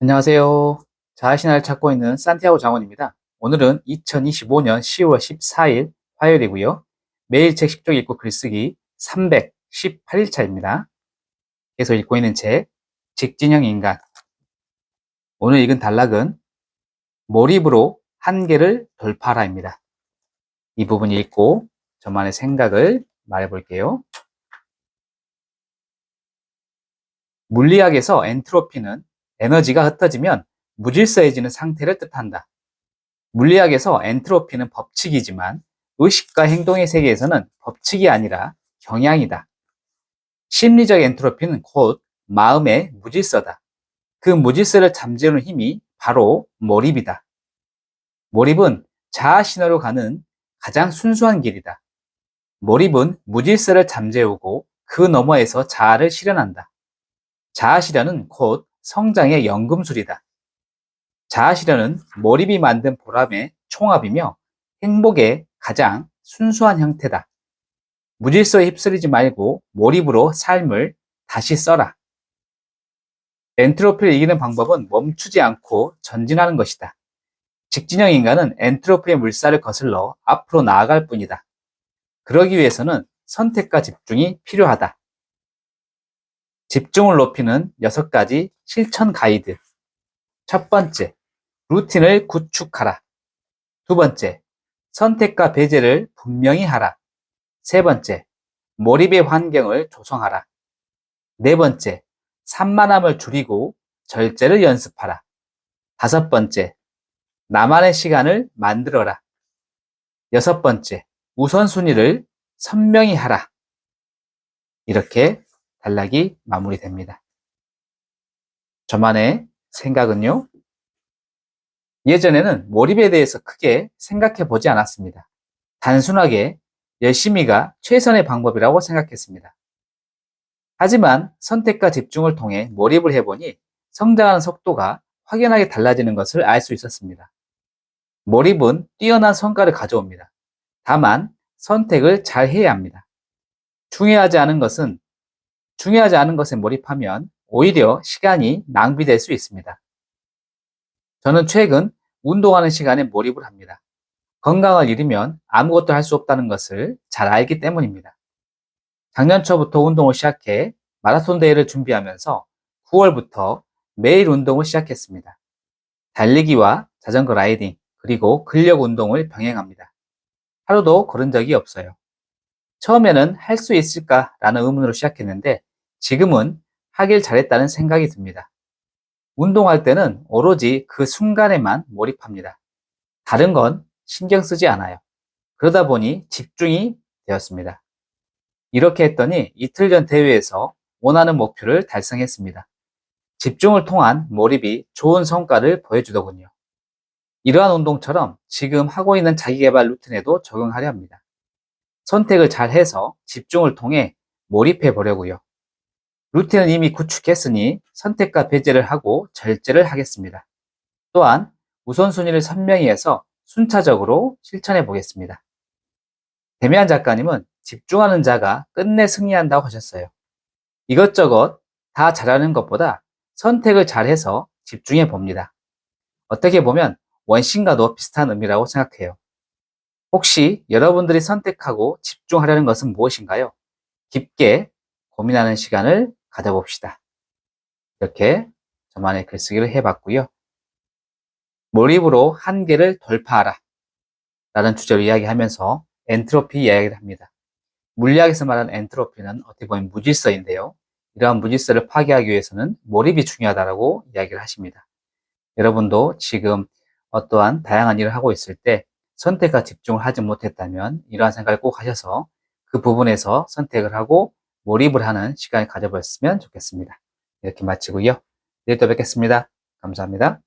안녕하세요. 자아신화를 찾고 있는 산티아고 장원입니다. 오늘은 2025년 10월 14일 화요일이고요. 매일 책 10쪽 읽고 글쓰기 318일차입니다. 계속 읽고 있는 책 직진형 인간 오늘 읽은 단락은 몰입으로 한계를 돌파하라입니다. 이 부분 읽고 저만의 생각을 말해볼게요. 물리학에서 엔트로피는 에너지가 흩어지면 무질서해지는 상태를 뜻한다. 물리학에서 엔트로피는 법칙이지만 의식과 행동의 세계에서는 법칙이 아니라 경향이다. 심리적 엔트로피는 곧 마음의 무질서다. 그 무질서를 잠재우는 힘이 바로 몰입이다. 몰입은 자아 신호로 가는 가장 순수한 길이다. 몰입은 무질서를 잠재우고 그 너머에서 자아를 실현한다. 자아 실현은 곧 성장의 연금술이다. 자아실현은 몰입이 만든 보람의 총합이며 행복의 가장 순수한 형태다. 무질서에 휩쓸리지 말고 몰입으로 삶을 다시 써라. 엔트로피를 이기는 방법은 멈추지 않고 전진하는 것이다. 직진형 인간은 엔트로피의 물살을 거슬러 앞으로 나아갈 뿐이다. 그러기 위해서는 선택과 집중이 필요하다. 집중을 높이는 6가지 실천 가이드. 첫 번째, 루틴을 구축하라. 두 번째, 선택과 배제를 분명히 하라. 세 번째, 몰입의 환경을 조성하라. 네 번째, 산만함을 줄이고 절제를 연습하라. 다섯 번째, 나만의 시간을 만들어라. 여섯 번째, 우선순위를 선명히 하라. 이렇게 단락이 마무리됩니다. 저만의 생각은요. 예전에는 몰입에 대해서 크게 생각해 보지 않았습니다. 단순하게 열심히가 최선의 방법이라고 생각했습니다. 하지만 선택과 집중을 통해 몰입을 해보니 성장하는 속도가 확연하게 달라지는 것을 알 수 있었습니다. 몰입은 뛰어난 성과를 가져옵니다. 다만 선택을 잘 해야 합니다. 중요하지 않은 것은 중요하지 않은 것에 몰입하면 오히려 시간이 낭비될 수 있습니다. 저는 최근 운동하는 시간에 몰입을 합니다. 건강을 잃으면 아무것도 할 수 없다는 것을 잘 알기 때문입니다. 작년 초부터 운동을 시작해 마라톤 대회를 준비하면서 9월부터 매일 운동을 시작했습니다. 달리기와 자전거 라이딩, 그리고 근력 운동을 병행합니다. 하루도 걸은 적이 없어요. 처음에는 할 수 있을까라는 의문으로 시작했는데 지금은 하길 잘했다는 생각이 듭니다. 운동할 때는 오로지 그 순간에만 몰입합니다. 다른 건 신경 쓰지 않아요. 그러다 보니 집중이 되었습니다. 이렇게 했더니 이틀 전 대회에서 원하는 목표를 달성했습니다. 집중을 통한 몰입이 좋은 성과를 보여주더군요. 이러한 운동처럼 지금 하고 있는 자기개발 루틴에도 적용하려 합니다. 선택을 잘 해서 집중을 통해 몰입해 보려고요. 루틴은 이미 구축했으니 선택과 배제를 하고 절제를 하겠습니다. 또한 우선순위를 선명히 해서 순차적으로 실천해 보겠습니다. 데미안 작가님은 집중하는 자가 끝내 승리한다고 하셨어요. 이것저것 다 잘하는 것보다 선택을 잘해서 집중해 봅니다. 어떻게 보면 원신과도 비슷한 의미라고 생각해요. 혹시 여러분들이 선택하고 집중하려는 것은 무엇인가요? 깊게 고민하는 시간을 가져봅시다. 이렇게 저만의 글쓰기를 해봤고요. 몰입으로 한계를 돌파하라. 라는 주제로 이야기하면서 엔트로피 이야기를 합니다. 물리학에서 말하는 엔트로피는 어떻게 보면 무질서인데요. 이러한 무질서를 파괴하기 위해서는 몰입이 중요하다고 이야기를 하십니다. 여러분도 지금 어떠한 다양한 일을 하고 있을 때 선택과 집중을 하지 못했다면 이러한 생각을 꼭 하셔서 그 부분에서 선택을 하고 몰입을 하는 시간을 가져보셨으면 좋겠습니다. 이렇게 마치고요. 내일 또 뵙겠습니다. 감사합니다.